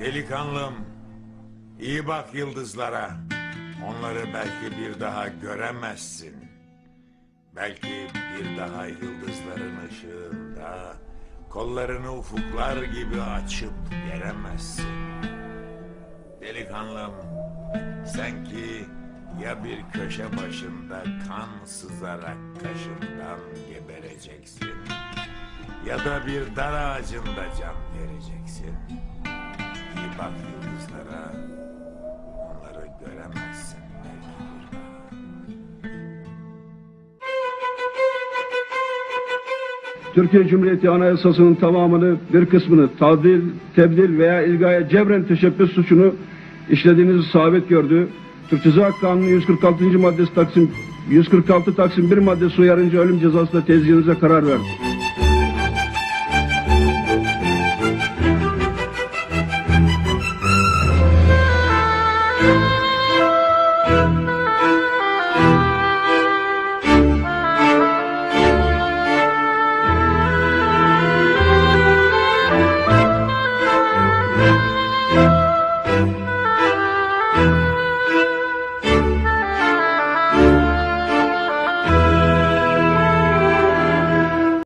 Delikanlım, iyi bak yıldızlara. Onları belki bir daha göremezsin. Belki bir daha yıldızların ışığında kollarını ufuklar gibi açıp geremezsin. Delikanlım, sen ki ya bir köşe başında kan sızarak kaşından gebereceksin ya da bir dar ağacında can vereceksin. Bak yıldızlara, onları göremezsin. Türkiye Cumhuriyeti Anayasası'nın tamamını bir kısmını tadil, tebdil veya ilgaya cebren teşebbüs suçunu işlediğinizi sabit gördü. Türk Ceza Kanunu 146. maddesi Taksim 146 Taksim 1 maddesi uyarınca ölüm cezasına tezgahınıza karar verdi.